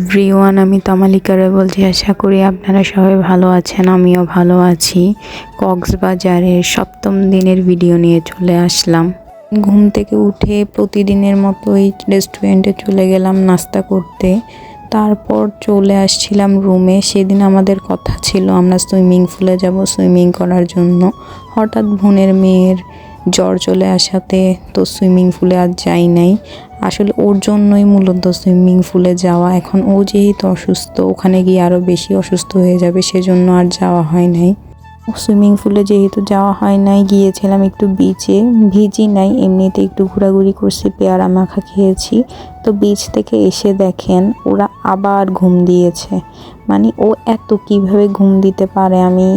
Everyone আমি তামালিকারে বলছি, আশা করি আপনারা সবাই ভালো আছেন, আমিও ভালো আছি। কক্সবাজারের সপ্তম দিনের ভিডিও নিয়ে চলে আসলাম। ঘুম থেকে উঠে প্রতিদিনের মতোই রেস্টুরেন্টে চলে গেলাম নাস্তা করতে। তারপর চলে আসছিলাম রুমে। সেদিন আমাদের কথা ছিল, আমরা সুইমিং পুলে যাব সুইমিং করার জন্য। হঠাৎ বোনের মেয়ের জ্বর চলে আসাতে তো সুইমিং পুলে আর যাই নাই। আসলে ওর জন্যই মূলত সুইমিং পুলে যাওয়া। এখন ও যেহেতু অসুস্থ, ওখানে গিয়ে আরও বেশি অসুস্থ হয়ে যাবে, সেজন্য আর যাওয়া হয় নাই। সুইমিং পুলে যেহেতু যাওয়া হয় নাই, গিয়েছিলাম একটু বিচে ভিজি নাই, এমনিতে একটু ঘোরাঘুরি করছি, পেয়ারা মাখা খেয়েছি। তো বিচ থেকে এসে দেখেন, ওরা আবার ঘুম দিয়েছে। মানে ও এত কীভাবে ঘুম দিতে পারে আমি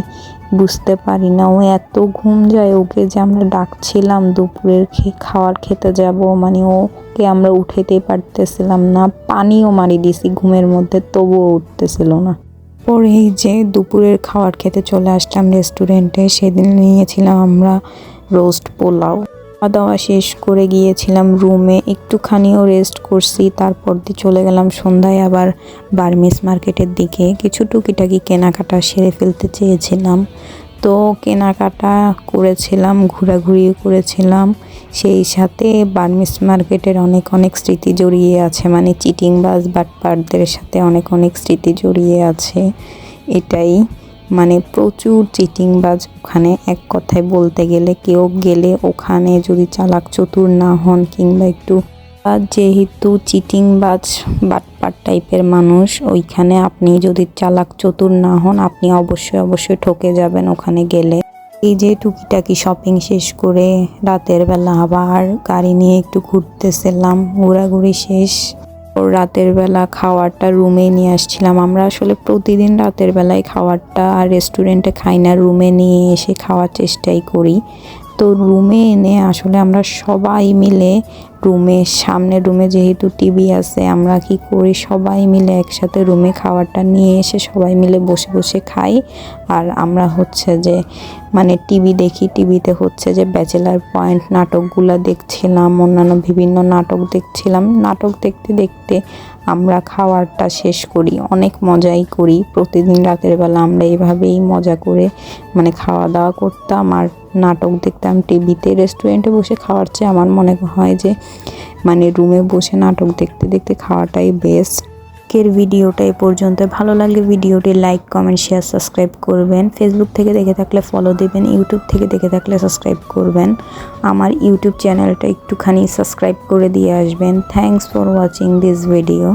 বুঝতে পারি না। ও এত ঘুম যায়, ওকে যে আমরা ডাকছিলাম দুপুরের খাওয়ার খেতে যাব মানে ওকে আমরা উঠেতে পারতেছিলাম না। পানিও মারি দিছি ঘুমের মধ্যে, তবুও উঠতেছিল না। পরে এই যে দুপুরের খাওয়ার খেতে চলে আসলাম রেস্টুরেন্টে, সেদিন নিয়েছিলাম আমরা রোস্ট পোলাও। খাওয়া দাওয়া শেষ করে গিয়েছিলাম রুমে, একটুখানিও রেস্ট করছি, তারপর দিয়ে চলে গেলাম সন্ধ্যায় আবার বার্মিস মার্কেটের দিকে। কিছু টুকিটাকি কেনাকাটা সেরে ফেলতে চেয়েছিলাম। তো কেনাকাটা করেছিলাম ঘোরাঘুরি করেছিলাম। সেই সাথে বার্মিস মার্কেটের অনেক অনেক স্মৃতি জড়িয়ে আছে মানে চিটিং বাস বাটপারদের সাথে অনেক অনেক স্মৃতি জড়িয়ে আছে। এটাই। মানে প্রচুর চিটিং বাজ ওখানে এক কথায় বলতে গেলে। কেউ গেলে ওখানে যদি চালাক চতুর না হন কিংবা একটু যেহেতু চিটিং বাজ বাটপার টাইপের মানুষ, ওইখানে আপনি যদি চালাক চতুর না হন, আপনি অবশ্যই অবশ্যই ঠকে যাবেন ওখানে গেলে। এই যে টুকিটাকি শপিং শেষ করে রাতের বেলা আবার গাড়ি নিয়ে একটু ঘুরতেছিলাম, ঘোরাঘুরি শেষ। রাতের বেলা খাওয়ারটা রুমে নিয়ে আসছিলাম। আমরা আসলে প্রতিদিন রাতের বেলায় খাওয়ারটা আর রেস্টুরেন্টে খাই না, রুমে নিয়ে এসে খাওয়ার চেষ্টাই করি। তো রুমে এনে আসলে আমরা সবাই মিলে রুমে সামনে রুমে যেহেতু টিভি আছে, আমরা কি করি? সবাই মিলে একসাথে রুমে খাবারটা নিয়ে এসে সবাই মিলে বসে বসে খাই। আর আমরা হচ্ছে যে মানে টিভি দেখি, টিভিতে হচ্ছে যে ব্যাচেলার পয়েন্ট নাটকগুলো দেখছিলাম, অন্যান্য বিভিন্ন নাটক দেখছিলাম। নাটক দেখতে দেখতে আমরা খাওয়ারটা শেষ করি, অনেক মজাই করি। প্রতিদিন রাতের বেলা আমরা এইভাবেই মজা করে মানে খাওয়া দাওয়া করতাম। আর নাটক দেখতাম টিভিতে, রেস্টুরেন্টে বসে খাওয়ার চেয়ে আমার মনে হয় যে মানে রুমে বসে নাটক দেখতে দেখতে খাওয়াটাই বেস্ট আজকের ভিডিওটা এ পর্যন্ত। ভালো লাগলে ভিডিওটি লাইক কমেন্ট শেয়ার সাবস্ক্রাইব করবেন। ফেসবুক থেকে দেখে থাকলে ফলো দেবেন। ইউটিউব থেকে দেখে থাকলে সাবস্ক্রাইব করবেন। আমার ইউটিউব চ্যানেলটা একটুখানি সাবস্ক্রাইব করে দিয়ে আসবেন। Thanks for watching this video